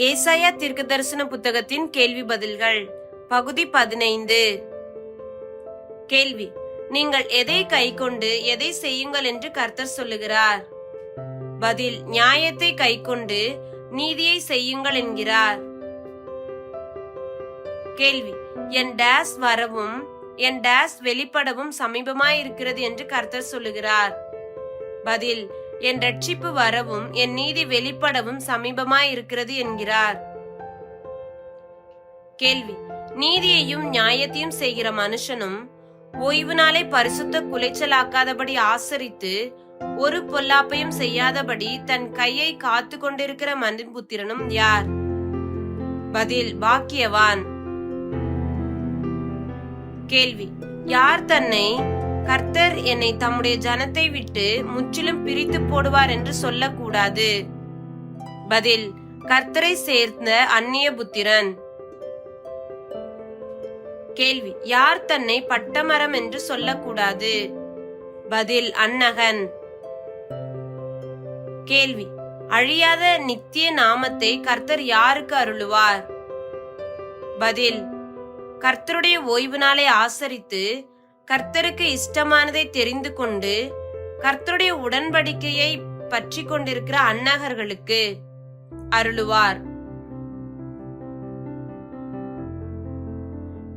ஏசாயா தீர்க்க தரிசன புத்தகத்தின் கேள்வி பதில்கள். பகுதி பதினைந்து. கேள்வி. நீங்கள் எதை கைக்கொண்டு எதை செய்யுங்கள் என்று கர்த்தர் சொல்லுகிறார். பதில். நியாயத்தை கைக்கொண்டு நீதியை செய்யுங்கள் என்கிறார். கேள்வி. என் டேஸ் வரவும் என் டேஸ் வெளிப்படவும் சமீபமாய் இருக்கிறது என்று கர்த்தர் சொல்லுகிறார். பதில். என் ரட்சிப்பு வரவும் என் நீதி வெளிப்படவும் சமீபமாயிருக்கிறது என்கிறார். கேள்வி. நீதியையும் நியாயத்தையும் செய்கிற மனுஷனும் ஓய்வு நாளை பரிசுத்த குலைச்சலாக்காதபடி ஆசரித்து ஒரு பொல்லாப்பையும் செய்யாதபடி தன் கையை காத்து கொண்டிருக்கிற மனிதபுத்திரனும் யார்? பதில். பாக்கியவான். கேள்வி. யார் தன்னை கர்த்தர் என்னை தம்முடைய ஜனத்தை விட்டு முற்றிலும் பிரித்து போடுவார் என்று சொல்லக்கூடாது. பதில் கர்த்தரை சேர்ந்த அந்நிய புத்திரன். கேள்வி யார் தன்னை பட்டமரம் என்று சொல்லக்கூடாது? பதில் அன்னகன் கேள்வி அழியாத நித்திய நாமத்தை கர்த்தர் யாருக்கு அருளுவார்? பதில் கர்த்தருடைய ஓய்வு நாளை ஆசரித்து கர்த்தருக்கு இஷ்டமானதை தெரிந்து கொண்டு கர்த்தருடைய உடன்படிக்கையை பற்றி கொண்டிருக்கிற அன்னகர்களுக்கு அருளுவார்.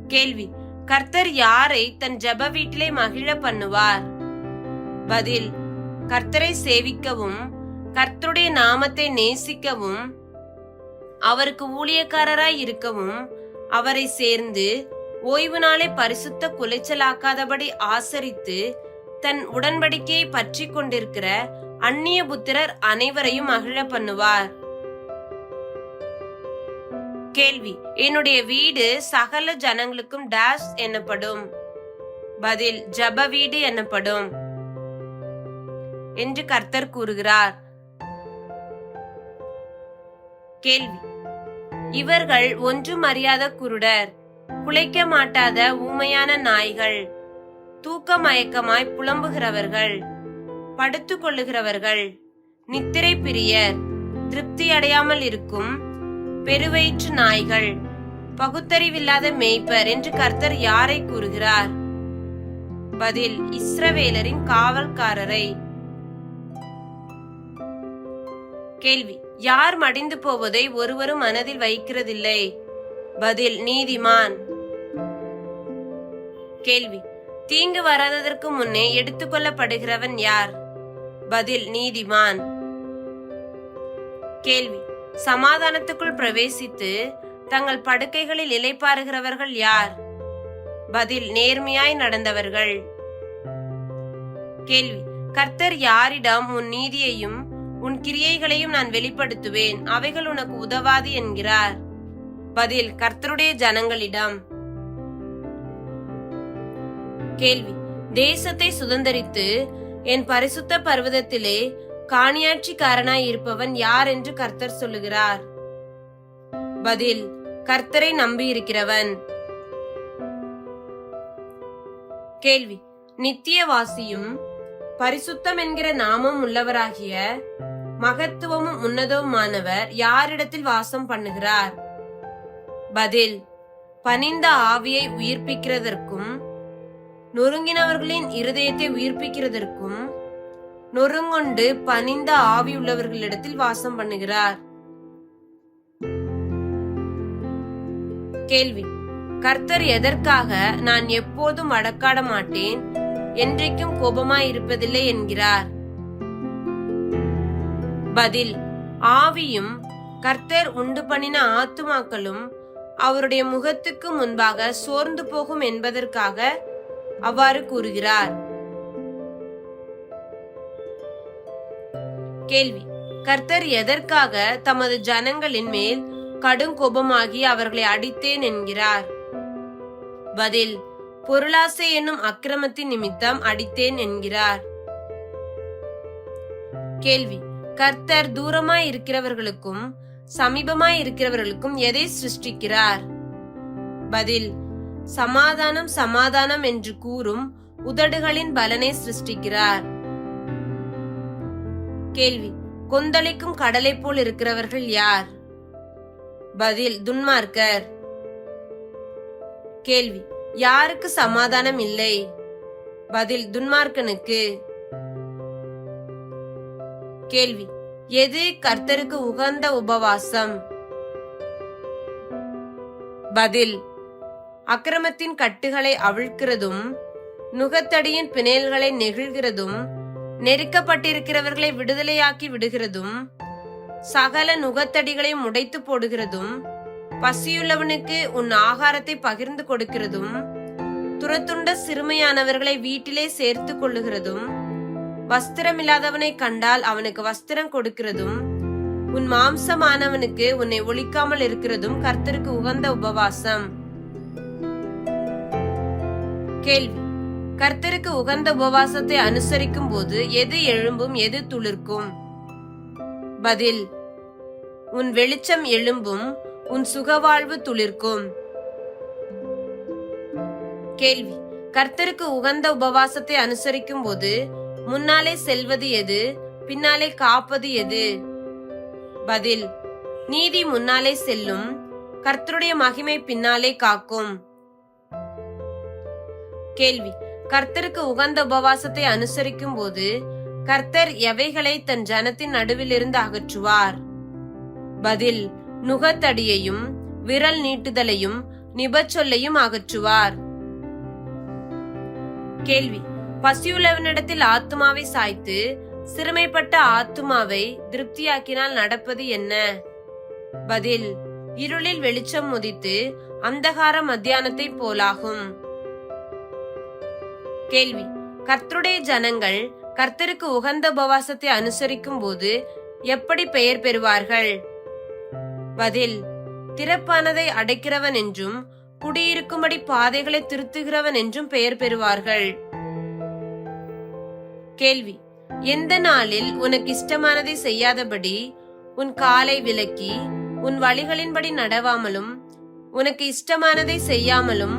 கேள்வி கர்த்தர் யாரை தன் ஜெப வீட்டிலே மகிழ பண்ணுவார்? பதில் கர்த்தரை சேவிக்கவும் கர்த்தருடைய நாமத்தை நேசிக்கவும் அவருக்கு ஊழியக்காரராய் இருக்கவும் அவரை சேர்ந்து ஓய்வு நாளை பரிசுத்த குலைச்சலாக்காதபடி ஆசரித்து தன் உடன்படிக்கையை பற்றி கொண்டிருக்கிற அந்நிய புத்திரர் அனைவரையும் மகிழ பண்ணுவார். கேள்வி என்னுடைய வீடு சகல ஜனங்களுக்கும் டேஷ் எனப்படும். பதில் ஜப வீடு எனப்படும். என்று கர்த்தர் கூறுகிறார். கேள்வி இவர்கள் ஒன்றும் அறியாத குருடர். குலைக்க மாட்டாத ஊமையான நாய்கள் தூக்க மயக்கமாய் புலம்புகிறவர்கள் படுத்துக் கொள்ளுகிறவர்கள் நித்திரை பிரியர் திருப்தி அடையாமல் இருக்கும் பெருவயிற்று நாய்கள் பகுத்தறிவில்லாத மேய்ப்பர் என்று கர்த்தர் யாரை கூறுகிறார்? பதில் இஸ்ரவேலரின் காவல்காரரை. கேள்வி யார் மடிந்து போவதை ஒருவரும் மனதில் வைக்கிறதில்லை. பதில் நீதிமான். கேள்வி. தீங்கு வராததற்கு முன்னே எடுத்துக்கொள்ளப்படுகிறவன் யார்? பதில் நீதிமான். கேள்வி. சமாதானத்துக்குள் பிரவேசித்து தங்கள் படுக்கைகளில் இலைப்பாறுகிறவர்கள் யார்? பதில் நேர்மையாய் நடந்தவர்கள். கேள்வி. கர்த்தர் யாரிடம் உன் நீதியையும் உன் கிரியைகளையும் நான் வெளிப்படுத்துவேன்? அவைகள் உனக்கு உதவாது என்கிறார். பதில் கர்த்தருடைய ஜனங்களிடம். கேள்வி. தேசத்தை சுதந்தரித்து என் பரிசுத்த பர்வதத்திலே காணியாட்சிக்காரனாய் இருப்பவன் யார் என்று கர்த்தர் சொல்லுகிறார். பதில் கர்த்தரை நம்பியிருக்கிறவன். கேள்வி. நித்தியவாசியும் பரிசுத்தம் என்கிற நாமம் உள்ளவராகிய மகத்துவமும் உன்னதவுமானவர் யாரிடத்தில் வாசம் பண்ணுகிறார்? பதில் பனிந்த ஆவியை உயிர்ப்பிக்கிறதற்கும் நொறுங்கினவர்களின் இருதயத்தை உயிர்ப்பிக்கிறதற்கும் நொறுங்கொண்டு பனிந்த ஆவி உள்ளவர்களிடத்தில் வாசம் பண்ணுகிறார். கேள்வி கர்த்தர் எதற்காக நான் எப்போதும் அடக்காட மாட்டேன்? என்றைக்கும் கோபமாய் இருப்பதில்லை என்கிறார். பதில் ஆவியும் கர்த்தர் உண்டு பண்ணின ஆத்துமாக்களும் அவருடைய முகத்துக்கு முன்பாக சோர்ந்து போகும் என்பதற்காக அவ்வாறு கூறுகிறார். கேள்வி. கர்த்தர் எதற்காக தமது ஜனங்களின் மேல் கடும் கோபமாகி அவர்களை அடித்தேன் என்கிறார்? பதில். பொருளாசை என்னும் அக்கிரமத்தின் நிமித்தம் அடித்தேன் என்கிறார். கேள்வி. கர்த்தர் தூரமாய் இருக்கிறவர்களுக்கும் சமீபமாய் இருக்கிறவர்களுக்கும் எதை சிருஷ்டிக்கிறார்? பதில் சமாதானம் சமாதானம் என்று கூறும் உதடுகளின் பலனை சிருஷ்டிக்கிறார். கேள்வி கொந்தளிக்கும் கடலை போல் இருக்கிறவர்கள் யார்? பதில் துன்மார்க்கர். கேள்வி யாருக்கு சமாதானம் இல்லை? பதில் துன்மார்க்கனுக்கு. கேள்வி எது கர்த்தருக்கு உகந்த உபவாசம்? பதில் அக்கிரமத்தின் கட்டுகளை அவிழ்க்கிறதும் நுகத்தடியின் பிணையல்களை நெகிழ்கிறதும் நெருக்கப்பட்டிருக்கிறவர்களை விடுதலையாக்கி விடுகிறதும் சகல நுகத்தடிகளையும் உடைத்து போடுகிறதும் பசியுள்ளவனுக்கு உன் ஆகாரத்தை பகிர்ந்து கொடுக்கிறதும் துரத்துண்ட சிறுமையானவர்களை வீட்டிலே சேர்த்து கொள்ளுகிறதும் வஸ்திரமில்லாதவனை கண்டால் அவனுக்கு வஸ்திரம் கொடுக்கிறதும் உன் மாம்சமானவனுக்கு உன்னை ஒழிக்காமல் இருக்கிறதும் கர்த்தருக்கு உகந்த உபவாசம். கேள்வி. கர்த்தருக்கு உகந்த உபவாசத்தை அனுசரிக்கும் போது எது எழும்பும் எது துளிர்க்கும்? பதில். உன் வெளிச்சம் எழும்பும் உன் சுகவாழ்வு துளிர்க்கும். கேள்வி. கர்த்தருக்கு உகந்த உபவாசத்தை அனுசரிக்கும் போது முன்னாலே செல்வது எது? பின்னாலே காப்பது எது? பதில் நீதி முன்னாலே செல்லும் கர்த்தருடைய மகிமை பின்னாலே காக்கும். கேள்வி கர்த்தருக்கு உகந்த உபவாசத்தை அனுசரிக்கும் போது கர்த்தர் எவைகளை தன் ஜனத்தின் நடுவிலிருந்து அகற்றுவார்? பதில் நுகத்தடியையும் விரல் நீட்டுதலையும் நிபச்சொல்லையும் அகற்றுவார். கேள்வி பசியுள்ளவனிடத்தில் ஆத்துமாவை சாய்த்து சிறுமைப்பட்ட ஆத்துமாவை திருப்தியாக்கினால் நடப்பது என்ன? பதில் இருளில் வெளிச்சம் முதித்து அந்தகார மத்தியானத்தை போலாகும். கேள்வி கர்த்தருடைய ஜனங்கள் கர்த்தருக்கு உகந்த உபவாசத்தை அனுசரிக்கும் போது எப்படி பெயர் பெறுவார்கள்? பதில் திறப்பானதை அடைக்கிறவன் என்றும் குடியிருக்கும்படி பாதைகளை திருத்துகிறவன் என்றும் பெயர் பெறுவார்கள். கேள்வி எந்த நாளில் உனக்கு இஷ்டமானதை செய்யாதபடி உன் காலை விலக்கி உன் வழிகளின்படி நடவாமலும் உனக்கு இஷ்டமானதை செய்யாமலும்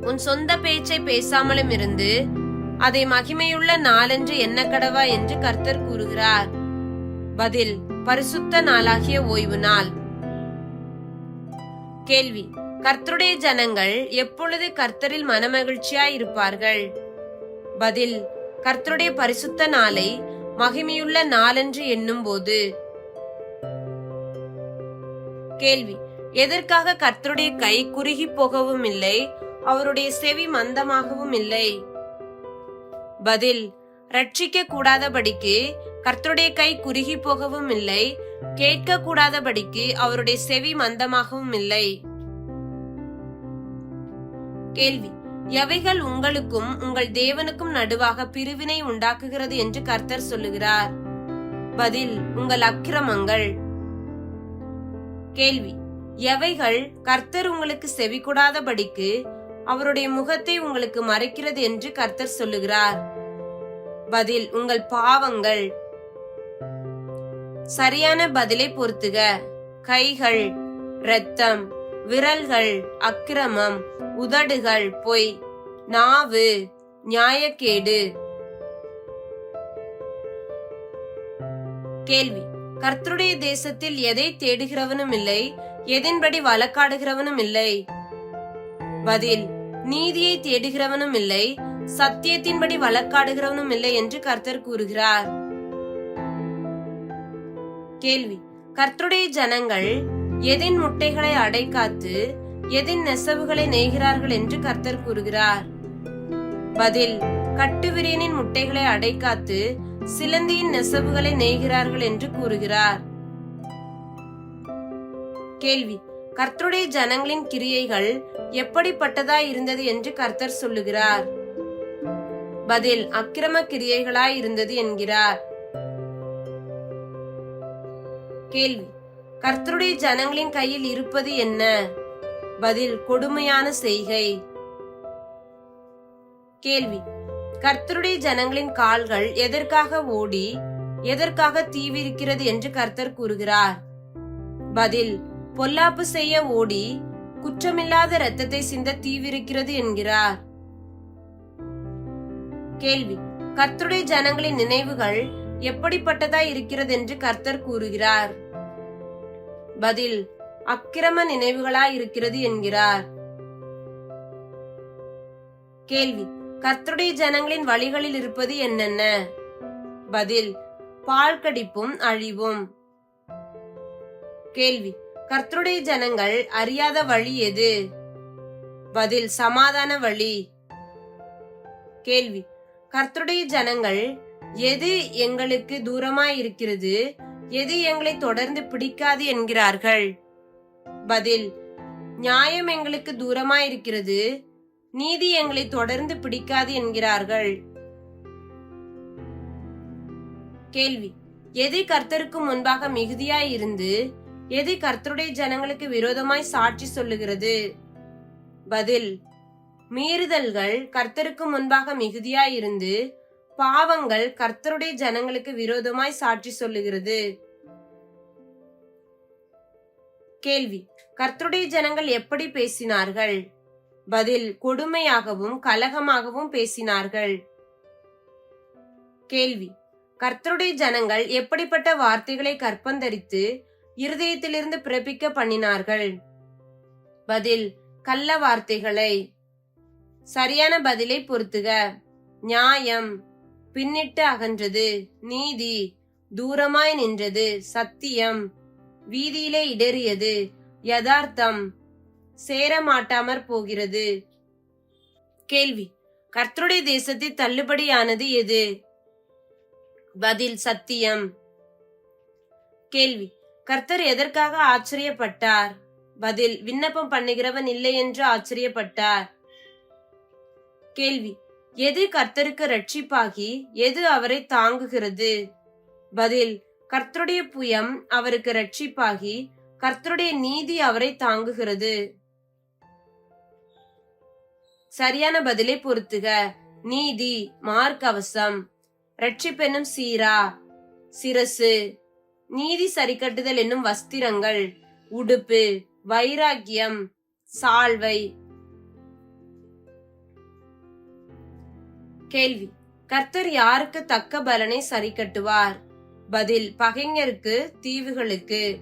உன் சொந்த பேச்சை பேசாமலும் இருந்து அதை மகிமையுள்ள நாளென்று என்ன கடவா என்று கர்த்தர் கூறுகிறார். பதில் பரிசுத்த நாளாகிய ஓய்வு நாள். கேள்வி கர்த்தருடைய ஜனங்கள் எப்பொழுது கர்த்தரில் மனமகிழ்ச்சியாய் இருப்பார்கள்? பதில் கர்த்தருடைய பரிசுத்த நாளை மகிமையுள்ள நாளென்று எண்ணும் போது கேள்வி எதற்காக கர்த்தருடைய கை குறுகி போகவும் இல்லை அவருடைய செவி மந்தமாகவும் இல்லை? பதில் ரட்சிக்க கூடாதபடிக்கு கர்த்தருடைய கை குறுகி போகவும் இல்லை கேட்க கூடாதபடிக்கு அவருடைய செவி மந்தமாகவும் இல்லை. கேள்வி எவைகள் உங்களுக்கும் உங்கள் தேவனுக்கும் நடுவாக பிரிவினை உண்டாக்குகிறது என்று கர்த்தர் சொல்லுகிறார். பதில் உங்கள் அக்கிரமங்கள். கேள்வி எவைகள் கர்த்தர் உங்களுக்கு செவிக்கூடாதபடிக்கு அவருடைய முகத்தை உங்களுக்கு மறைக்கிறது என்று கர்த்தர் சொல்லுகிறார். பதில் உங்கள் பாவங்கள். சரியான பதிலை பொறுத்துக கைகள் இரத்தம் விரல்கள் அக்கிரமம் உதடுகள் பொய். நாவு நியாயக்கேடு. கேள்வி. கர்த்தருடைய தேசத்தில் எதை தேடுகிறவனும் இல்லை எதின்படி வழக்காடுகிறவனும் இல்லை. பதில். நீதியை தேடுகிறவனும் இல்லை சத்தியத்தின்படி வழக்காடுகிறவனும் இல்லை என்று கர்த்தர் கூறுகிறார். கேள்வி. கர்த்தருடைய ஜனங்கள் எதின் முட்டைகளை அடைக்காத்து எதின் நெசவுகளை நெய்கிறார்கள் என்று கர்த்தர் கூறுகிறார். பதில் கட்டுவிரியனின் முட்டைகளை அடைக்காத்து சிலந்தியின் நெசவுகளை நெய்கிறார்கள் என்று கூறுகிறார். கேள்வி கர்த்தருடைய ஜனங்களின் கிரியைகள் எப்படிப்பட்டதாய் இருந்தது என்று கர்த்தர் சொல்லுகிறார். பதில் அக்கிரம கிரியைகளாய் இருந்தது என்கிறார். கேள்வி கர்த்தருடைய ஜனங்களின் கையில் இருப்பது என்ன? பதில் கொடுமையான செய்கை. கேள்வி. கர்த்தருடைய ஜனங்களின் கால்கள் எதற்காக ஓடி எதற்காக தீவிரிக்கிறது என்று கர்த்தர் கூறுகிறார். பதில். பொல்லாப்பு செய்ய ஓடி குற்றமில்லாத இரத்தத்தை சிந்த தீவிரிக்கிறது என்கிறார். கேள்வி. கர்த்தருடைய ஜனங்களின் நினைவுகள் எப்படிப்பட்டதா இருக்கிறது என்று கர்த்தர் கூறுகிறார். பதில். அக்கிரம நினைவுகளாய் இருக்கிறது என்கிறார். கேள்வி. கர்த்தருடைய ஜனங்களின் வழிகளில் இருப்பது என்னென்ன? பதில். பால் கடிப்பும் அழிவும். கேள்வி. கர்த்தருடைய ஜனங்கள் அறியாத வழி எது? பதில். சமாதான வழி. கேள்வி. கர்த்தருடைய ஜனங்கள் எது எங்களுக்கு தூரமாய் இருக்கிறது? எது எங்களை தொடர்ந்து பிடிக்காது என்கிறார்கள்? பதில் நியாயம் எங்களுக்கு தூரமாயிருக்கிறது. நீதி எங்களை தொடர்ந்து பிடிக்காது என்கிறார்கள். கேள்வி எது கர்த்தருக்கு முன்பாக மிகுதியாய் இருந்து எது கர்த்தருடைய ஜனங்களுக்கு விரோதமாய் சாட்சி சொல்லுகிறது? பதில் மீறுதல்கள் கர்த்தருக்கு முன்பாக மிகுதியாய் இருந்து பாவங்கள் கர்த்தருடைய ஜனங்களுக்கு விரோதமாய் சாட்சி சொல்லுகிறது. கேள்வி. கர்த்தருடைய ஜனங்கள் எப்படி பேசினார்கள்? பதில் கொடுமையாகவும் கலகமாகவும் பேசினார்கள். கேள்வி. கர்த்தருடைய ஜனங்கள் எப்படிப்பட்ட வார்த்தைகளை கற்பந்தரித்து இருதயத்திலிருந்து பிறப்பிக்க பண்ணினார்கள்? பதில் கள்ள வார்த்தைகளை. சரியான பதிலை பொருத்துக. நியாயம். பின்னிட்டு அகன்றது. நீதி. தூரமாய் நின்றது. சத்தியம். வீதியிலே இடறியது. யதார்த்தம் சேரமாட்டாமற் போகிறது. கேள்வி கர்த்தருடைய தேசத்தில் தள்ளுபடியானது எது? பதில் சத்தியம். கேள்வி கர்த்தர் எதற்காக ஆச்சரியப்பட்டார்? பதில் விண்ணப்பம் பண்ணுகிறவன் இல்லை என்று ஆச்சரியப்பட்டார். கேள்வி எது கர்த்தருக்கு ரட்சிப்பாகி எது அவரை தாங்குகிறது? பதில் கர்த்தருடைய புயம் அவருக்கு ரட்சிப்பாகி கர்த்தருடைய நீதி அவரை தாங்குகிறது. சரியான பதிலை பொருத்துக. நீதி மார்க்கவசம். ரட்சிப்பெனும் சீரா. சிரசு. நீதி சரிக்கட்டுதல் என்னும் வஸ்திரங்கள். உடுப்பு. வைராக்கியம். சால்வை. கேள்வி. கர்த்தர் யாருக்கு தக்க பலனை சரி கட்டுவார் பதில் பகைஞருக்கு தீவுகளுக்கு.